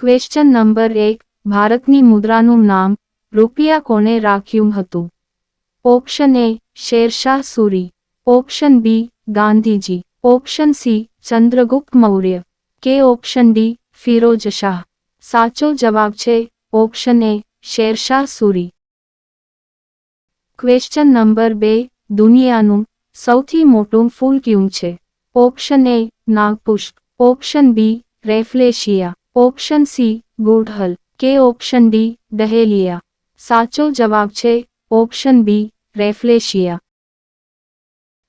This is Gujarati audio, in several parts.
ક્વેશ્ચન નંબર એક ભારતની મુદ્રાનું નામ રૂપિયા કોણે રાખ્યું હતું? Option A Sher Shah Suri. Option B Gandhiji. Option C Chandragupta Maurya. કે ઓપ્શન ડી ફિરોજ શાહ. સાચો જવાબ છે option A Sher Shah Suri. Question number બે. દુનિયાનું સૌથી મોટું ફૂલ ક્યું છે. Option A નાગપુષ્પ. Option B Rafflesia. Option C ગુડહલ કે ઓપ્શન ડી ડહેલિયા સાચો જવાબ છે option B, Rafflesia.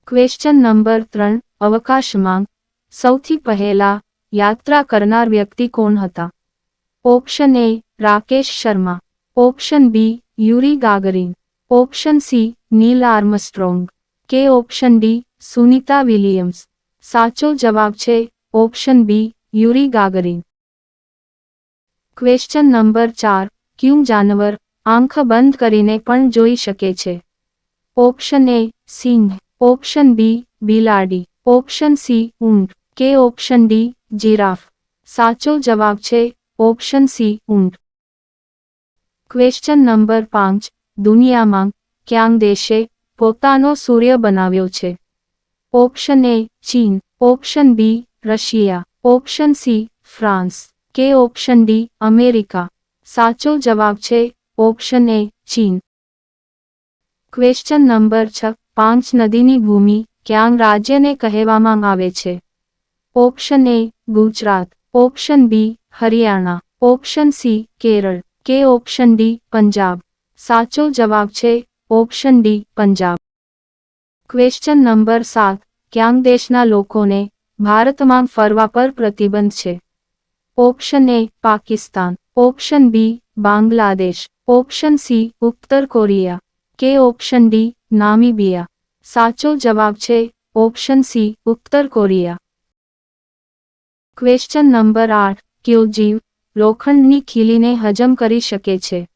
Question number ત્રણ અવકાશમાં સૌથી પહેલા યાત્રા કરનાર વ્યક્તિ કોણ હતા? Option A, Rakesh Sharma. Option B, Yuri Gagarin. Option C, Neil Armstrong. કે ઓપ્શન ડી, સુનિતા વિલિયમ્સ. સાચો જવાબ છે option B, Yuri Gagarin. Question number ચાર. ક્યું જાનવર? આંખ બંધ કરીને પણ જોઈ શકે છે. ઓપ્શન એ સિંહ. ઓપ્શન બી બિલાડી. ઓપ્શન સી ઊંટ. કે ઓપ્શન ડી જીરાફ. સાચો જવાબ છે ઓપ્શન સી ઊંટ. ક્વેશ્ચન નંબર પાંચ. દુનિયામાં ક્યાં દેશે પોતાનો સૂર્ય બનાવ્યો છે? ઓપ્શન એ ચીન. Option B Russia. Option C France કે ઓપ્શન ડી, અમેરિકા? સાચો જવાબ છે, ઓપ્શન એ, ચીન. ક્વેશ્ચન નંબર છ, પાંચ નદીની ભૂમિ ક્યાં રાજ્યને કહેવામાં આવે છે? Option A, Gujarat. Option B, Haryana. Option C, Kerala. કે ઓપ્શન ડી, પંજાબ. સાચો જવાબ છે, option D, Punjab. Question number સાત ક્યાંગ દેશના લોકોને ભારતમાં ફરવા પર પ્રતિબંધ છે? Option A Pakistan option B Bangladesh option C ઉત્તર કોરિયા કે ઓપ્શન ડી નામીબિયા સાચો જવાબ છે ઓપ્શન સી ઉત્તર કોરિયા ક્વેશ્ચન નંબર આઠ. કયો જીવ, લોખંડની ખીલીને હજમ કરી શકે છે?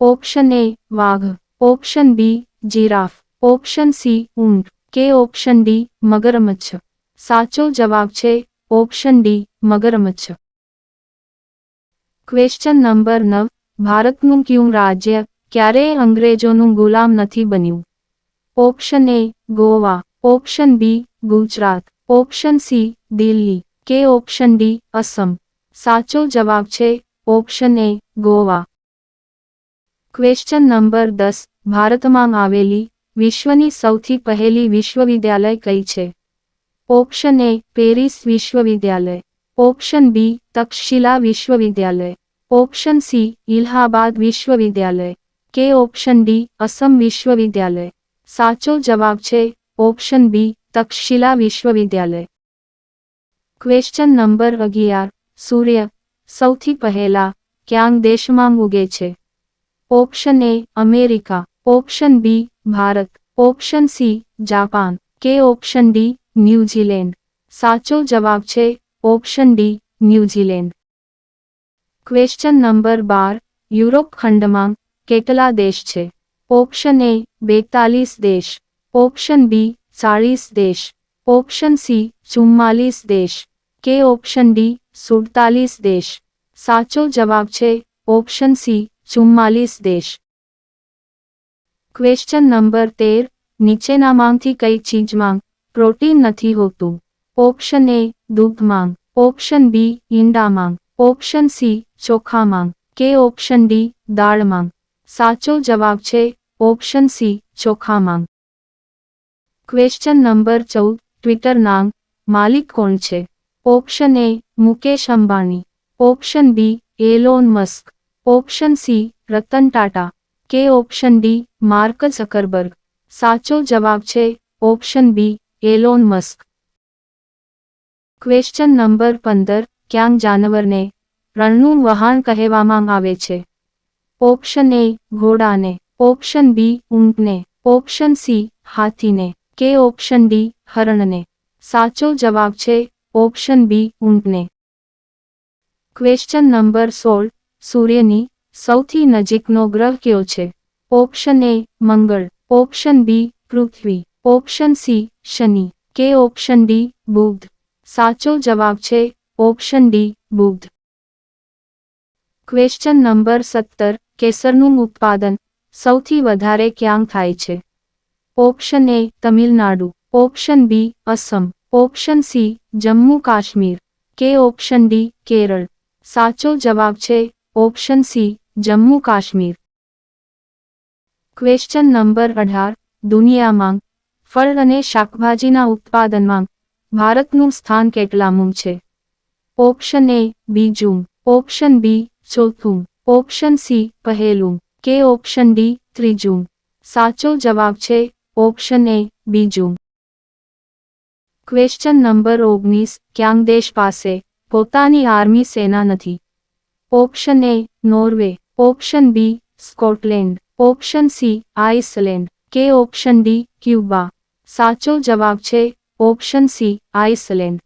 ઓપ્શન એ વાઘ. Option B giraffe. Option C ઊંટ. કે ઓપ્શન ડી મગરમચ્છ. સાચો જવાબ છે ઓપ્શન ડી મગરમચ્છ. ક્વેશ્ચન નંબર નવ. ભારતનું કયું રાજ્ય ક્યારેય અંગ્રેજોનું ગુલામ નથી બન્યું? Option A Goa. Option B Gujarat. Option C Delhi. કે ઓપ્શન ડી અસમ. સાચો જવાબ છે option A Goa. Question number દસ. ભારતમાં આવેલી વિશ્વની સૌથી પહેલી વિશ્વવિદ્યાલય કઈ છે? ઓપ્શન એ પેરિસ વિશ્વવિદ્યાલય. ઓપ્શન બી તક્ષશિલા વિશ્વવિદ્યાલય. ઓપ્શન સી, ઇલ્હાબાદ વિશ્વવિદ્યાલય. કે ઓપ્શન ડી, અસમ વિશ્વવિદ્યાલય. સાચો જવાબ છે, ઓપ્શન બી, તક્ષશિલા વિશ્વવિદ્યાલય. ક્વેશ્ચન નંબર અગિયાર, સૂર્ય. સૌથી પહેલા ક્યાં દેશમાં ઉગે છે? Option A, America. Option B, Bharat. Option C, Japan. કે ઓપ્શન ડી, ન્યૂઝીલેન્ડ. સાચો જવાબ છે, option D, New Zealand. Question number બાર, યુરોપ ખંડમાં કેટલા દેશ છે? ઓપ્શન એ બેતાલીસ દેશ. ઓપ્શન બી ચાળીસ દેશ. ઓપ્શન સી ચુમ્માલીસ દેશ. કે ઓપ્શન ડી સુડતાલીસ દેશ. સાચો જવાબ છે ઓપ્શન સી ચુમ્માલીસ દેશ. ક્વેશ્ચન નંબર તેર, નીચેનામાંથી કઈ ચીજમાં પ્રોટીન નથી હોતું? ઓપ્શન એ દૂધમાં. ઓપ્શન બી ઈંડામાં. ઓપ્શન સી ચોખામાં કે ઓપ્શન ડી દાળમાં સાચો જવાબ છે, ઓપ્શન સી ચોખામાં ક્વેશ્ચન નંબર ચૌદ, ટ્વિટર નામ, માલિક કોણ છે? Option A, Mukesh Ambani. Option B, Elon Musk. Option C, Ratan Tata. કે ઓપ્શન ડી, માર્ક ઝકરબર્ગ. સાચો જવાબ છે, option B, Elon Musk. Question number પંદર, ક્યાંક જાનવરને રણનું વહાણ કહેવામાં આવે છે. ઓપ્શન એ, ઘોડાને. ઓપ્શન બી, ઊંટને. ઓપ્શન સી, હાથીને. કે ઓપ્શન ડી, હરણને. સાચો જવાબ છે, ઓપ્શન બી, ઊંટને. ક્વેશ્ચન નંબર સોળ, સૂર્યની સૌથી નજીકનો ગ્રહ કયો છે? ઓપ્શન એ, મંગળ. ઓપ્શન બી, પૃથ્વી. ઓપ્શન સી, શનિ. કે ઓપ્શન ડી, બુધ. સાચો જવાબ છે, ઓપ્શન ડી, બુધ. ક્વેશ્ચન નંબર સત્તર, કેસરનું ઉત્પાદન. સૌથી વધારે ક્યાં થાય છે? Option A Tamil Nadu. Option B Assam. Option C Jammu Kashmir. કે ઓપ્શન ડી કેરળ. સાચો જવાબ છે option C Jammu Kashmir. Question number અઢાર દુનિયામાં ફળ અને શાકભાજીના ઉત્પાદનમાં ભારતનું સ્થાન કેટલામું છે? ઓપ્શન એ બીજું. ઓપ્શન બી ચોથું ઓપ્શન સી પહેલું કે ઓપ્શન ડી ત્રીજું સાચો જવાબ છે ઓપ્શન એ બીજું ક્વેશ્ચન નંબર ઓગણીસ ક્યાંક દેશ પાસે પોતાની આર્મી સેના નથી option A Norway option B Scotland option C Iceland કે ઓપ્શન ડી ક્યુબા સાચો જવાબ છે option C Iceland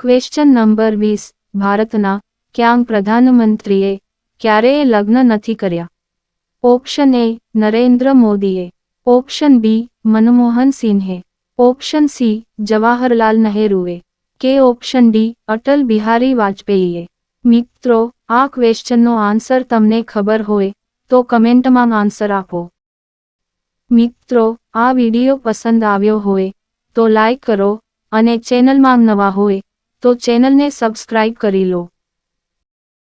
question number વીસ ભારતના ક્યાંક પ્રધાનમંત્રીએ ક્યારેય લગ્ન નથી કર્યા ઓપ્શન એ નરેન્દ્ર મોદીએ ઓપ્શન બી મનમોહન સિંહે ઓપ્શન સી જવાહરલાલ નહેરુએ કે ઓપ્શન ડી અટલ બિહારી વાજપેયીએ મિત્રો આ ક્વેશ્ચનનો આન્સર તમને ખબર હોય તો કમેન્ટમાં આન્સર આપો મિત્રો આ વિડિયો પસંદ આવ્યો હોય તો લાઈક કરો અને ચેનલમાં નવા હોય તો ચેનલને સબસ્ક્રાઇબ કરી લો